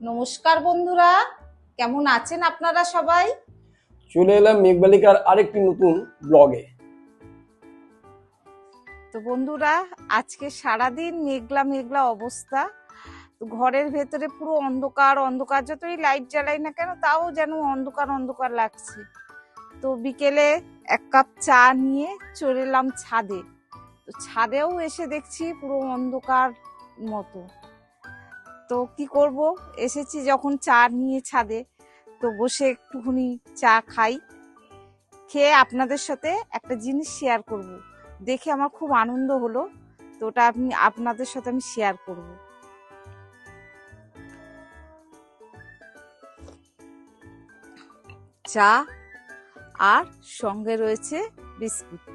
নমস্কার বন্ধুরা কেমন আছেন আপনারা সবাই? চলে এলাম মেঘবালিকার আরেকটি নতুন ব্লগে। তো বন্ধুরা আজকে সারাদিন মেঘলা মেঘলা অবস্থা। ঘরের ভেতরে পুরো অন্ধকার অন্ধকার যতই লাইট জ্বালাই না কেন তাও যেন অন্ধকার অন্ধকার লাগছে। তো বিকেলে এক কাপ চা নিয়ে চলে এলাম ছাদে। তো ছাদেও এসে দেখছি পুরো অন্ধকার মতো। তো কি করব? এসেছি যখন চা নিয়ে ছাদে, তো বসে একটুখানি চা খাই। খেয়ে আপনাদের সাথে একটা জিনিস শেয়ার করব। দেখে আমার খুব আনন্দ হলো, তো ওটা আপনি, আপনাদের সাথে আমি শেয়ার করব। চা, আর সঙ্গে রয়েছে বিস্কুট।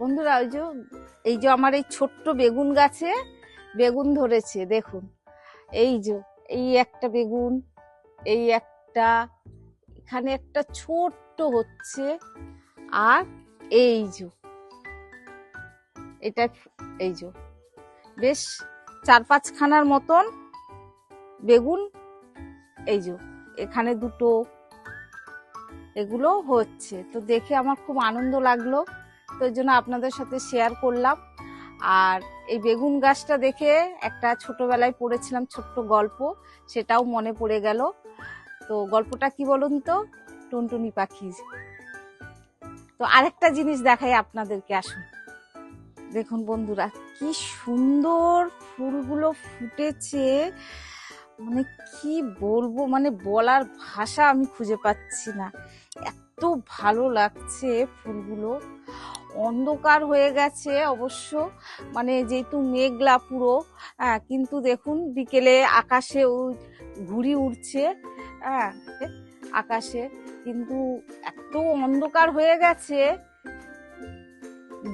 বন্ধুরা, ওই যে, এই যে আমার এই ছোট্ট বেগুন গাছে বেগুন ধরেছে, দেখুন। এই যে, এই একটা বেগুন, এই একটা, এখানে একটা ছোট্ট হচ্ছে, আর এই যে, এটা এই যে, বেশ চার পাঁচখানার মতন বেগুন, এই যে, এখানে দুটো, এগুলো হচ্ছে। তো দেখে আমার খুব আনন্দ লাগল। তো ওই জন্য আপনাদের সাথে শেয়ার করলাম। আর এই বেগুন গাছটা দেখে একটা ছোটবেলায় পড়েছিলাম ছোট্ট গল্প, সেটাও মনে পড়ে গেল। তো গল্পটা কি বলুন তো? টুনটুনি পাখি তো আরেকটা জিনিস দেখাই আপনাদেরকে, আসুন। দেখুন বন্ধুরা, কি সুন্দর ফুলগুলো ফুটেছে। মানে কি বলব মানে বলার ভাষা আমি খুঁজে পাচ্ছি না। এত ভালো লাগছে ফুলগুলো। অন্ধকার হয়ে গেছে অবশ্য। মানে যেহেতু মেঘলা পুরো হ্যাঁ কিন্তু দেখুন বিকেলে আকাশে ঘুড়ি উড়ছে হ্যাঁ আকাশে। কিন্তু এত অন্ধকার হয়ে গেছে।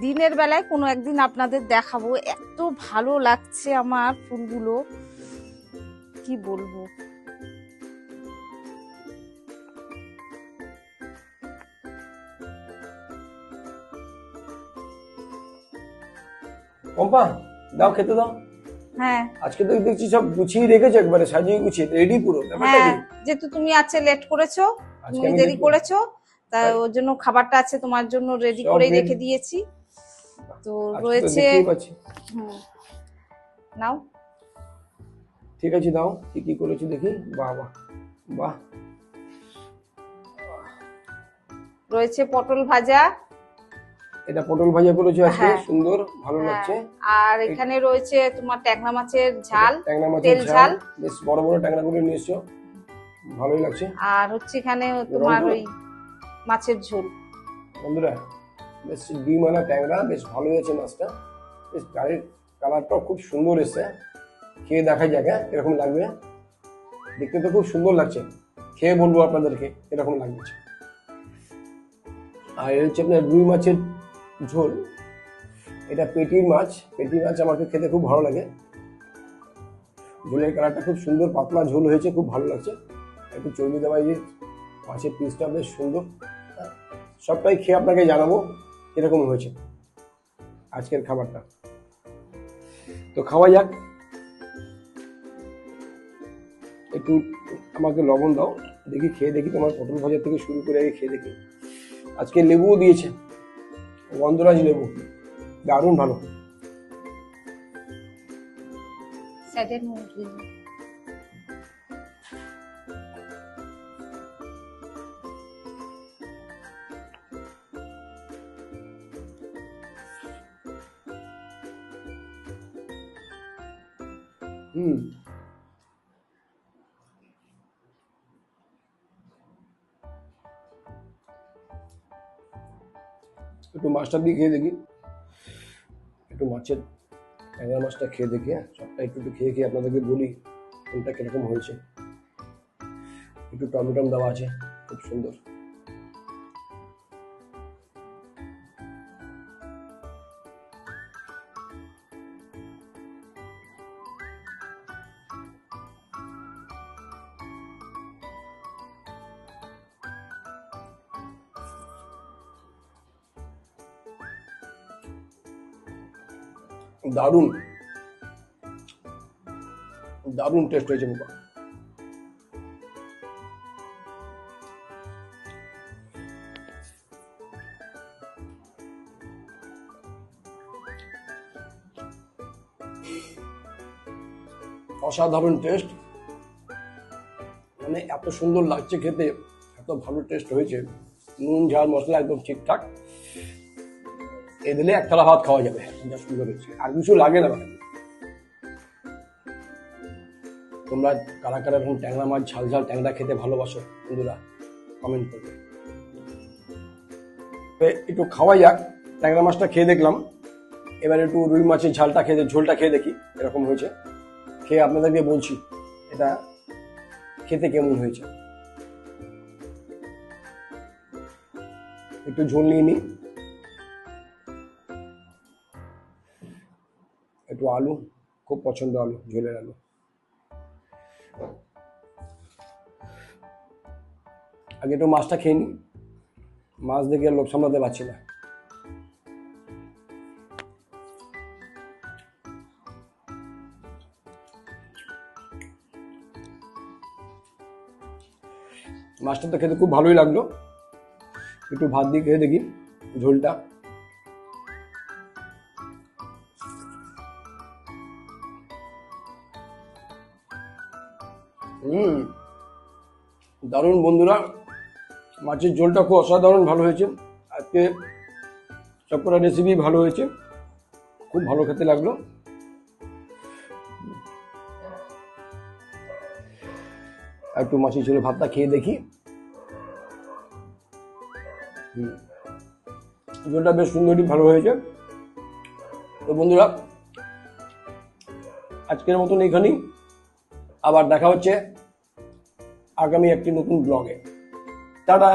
দিনের বেলায় কোনো একদিন আপনাদের দেখাবো। এত ভালো লাগছে আমার ফুলগুলো। কি বলব? পম্পা দাও খেতে দাও। হ্যাঁ। আজকে তো দেখছি সব গুছিয়ে রেখেছো একবারে সাজিয়ে গুছিয়ে রেডি পুরো হ্যাঁ যেহেতু তুমি আছে লেট করেছ তুমি দেরি করেছ তাই তাই। ওর জন্য খাবারটা আছে তোমার জন্য রেডি করেই রেখে দিয়েছি। তো রয়েছে। নাও। ঠিক আছে দাও কি কি করেছ দেখি। বাহ বাহ বাহ। রয়েছে পটল ভাজা এটা পটল ভাজা করেছ আজকে হ্যাঁ। সুন্দর ভালো হ্যাঁ, লাগছে। আর এখানে রয়েছে তোমার ট্যাংরা মাছের ঝাল ট্যাংরা মাছের তেল ঝাল। বেশ বড় বড় ট্যাংরা করে নিয়ে এসছো। ভালোই লাগছে। আর হচ্ছে এখানে তোমার ওই মাছের ঝোল। বন্ধুরা বেশ ডিম আনা ট্যাংরা বেশ ভালো হয়েছে মাছটা। বেশ গাড়ির কালারটাও খুব সুন্দর এসছে। খেয়ে দেখা যাক হ্যাঁ এরকম লাগবে। দেখতে তো খুব সুন্দর লাগছে। খেয়ে বলব আপনাদেরকে এরকম লাগছে। আর হচ্ছে আপনার রুই মাছের ঝোল। এটা পেটির মাছ। পেটির মাছ আমাকে খেতে খুব ভালো লাগে। ঝোলের কালারটা খুব সুন্দর, পাতলা ঝোল হয়েছে, খুব ভালো লাগছে। একটু চর্বি দেওয়া যে মাছের পিসটা বেশ সুন্দর। সবটাই খেয়ে আপনাকে জানাব কীরকম হয়েছে আজকের খাবারটা। তো খাওয়া যাক। একটু আমাকে লবণ দাও। দেখি খেয়ে দেখি তোমার পটল ভাজা থেকে শুরু করে আগে খেয়ে দেখি। আজকে লেবুও দিয়েছে। গন্ধরাজ লেবু দারুণ ভালো। স্যাটের মুরগি হুম। একটু মাছটা দিয়ে খেয়ে দেখি। একটু মাছের ট্যাংরা মাছটা খেয়ে দেখি হ্যাঁ। সবটা একটু একটু খেয়ে খেয়ে আপনাদেরকে বলি কোনটা কীরকম হয়েছে। একটু টমেটম দেওয়া আছে, খুব সুন্দর। দারুণ। দারুণ টেস্ট হয়েছে মুখা অসাধারণ টেস্ট মানে এত সুন্দর লাগছে খেতে, এত ভালো টেস্ট হয়েছে। নুন, ঝাল, মশলা একদম ঠিকঠাক। এ দিলে এক থালা ভাত খাওয়া যাবে। আর কিছু লাগে না তোমরা কারা কারা ট্যাংরা মাছ, ঝাল ঝাল ট্যাংরা খেতে ভালোবাসো, বন্ধুরা কমেন্ট করবে। একটু খাওয়া যাক। ট্যাংরা মাছটা খেয়ে দেখলাম। এবার একটু রুই মাছের ঝালটা খেয়ে ঝোলটা খেয়ে দেখি, এরকম হয়েছে। খেয়ে আপনাদেরকে বলছি, এটা খেতে কেমন হয়েছে। একটু ঝোল নিয়ে নিই একটু আলু, খুব পছন্দ আলু, ঝোলের আলু। আগে একটু মাছটা খেয়ে নিই। মাছ দেখে লোভ সামলাতে পারছি না। মাছটা তো খেতে খুব ভালোই লাগল। একটু ভাত দিয়ে খেয়ে দেখি ঝোলটা। হুম। দারুণ বন্ধুরা, মাছের ঝোলটা খুব অসাধারণ ভালো হয়েছে। আজকে সবকটা রেসিপি ভালো হয়েছে। খুব ভালো খেতে লাগল। একটু মাছের ঝোলে ভাতটা খেয়ে দেখি। হুম। ঝোলটা বেশ সুন্দরই ভালো হয়েছে। তো বন্ধুরা, আজকের মতন এখানেই। আবার দেখা হচ্ছে। আগামী একটি নতুন ব্লগে টাটা।